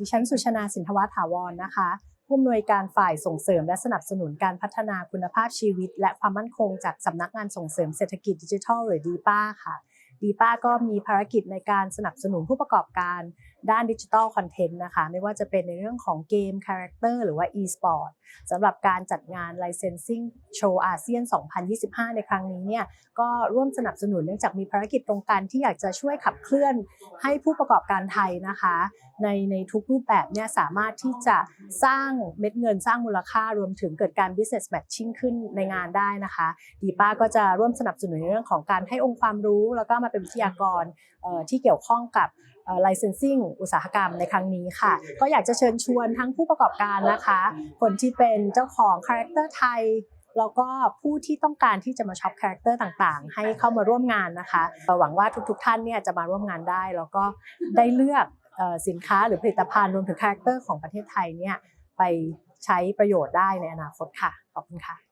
ดิฉันสุชนาสินทวัฒน์ถาวรนะคะ ผู้อำนวยการฝ่ายส่งเสริมและสนับสนุนการพัฒนาคุณภาพชีวิต และความมั่นคงจากสำนักงานส่งเสริมเศรษฐกิจดิจิทัลหรือดีป้าค่ะ ดีป้าก็มีภารกิจในการสนับสนุนผู้ประกอบการด้านดิจิทัลคอนเทนต์นะคะ ไม่ว่าจะเป็นในเรื่องของเกมคาแรคเตอร์หรือว่า e-sport สำหรับการจัดงาน Licensing Show อาเซียน 2025 ในครั้งนี้เนี่ยก็ร่วมสนับสนุนเนื่องจากมีภารกิจตรงกันที่อยากจะช่วยขับเคลื่อนให้ผู้ประกอบการไทยนะคะ ในในทุกรูปแบบเนี่ยสามารถที่จะสร้างเม็ดเงินสร้างมูลค่ารวมถึงเกิดการ business matching ขึ้นในงานได้นะคะ ดีป้าก็จะร่วมสนับสนุนในเรื่องของการให้องค์ความรู้แล้วก็มาเป็นวิทยากรที่เกี่ยวข้องกับ licensing อุตสาหกรรมในครั้งนี้ค่ะ ก็อยากจะเชิญชวนทั้งผู้ประกอบการนะคะ คนที่เป็นเจ้าของคาแรคเตอร์ไทยแล้วก็ผู้ที่ต้องการที่จะมาช็อปคาแรคเตอร์ต่างๆ ให้เข้ามาร่วมงานนะคะหวังว่าทุกๆ ท่านเนี่ยจะมาร่วมงานได้ แล้วก็ได้เลือกสินค้าหรือผลิตภัณฑ์รวมถึงคาแรคเตอร์ของประเทศไทยเนี่ยไปใช้ประโยชน์ได้ในอนาคตค่ะ ขอบคุณค่ะ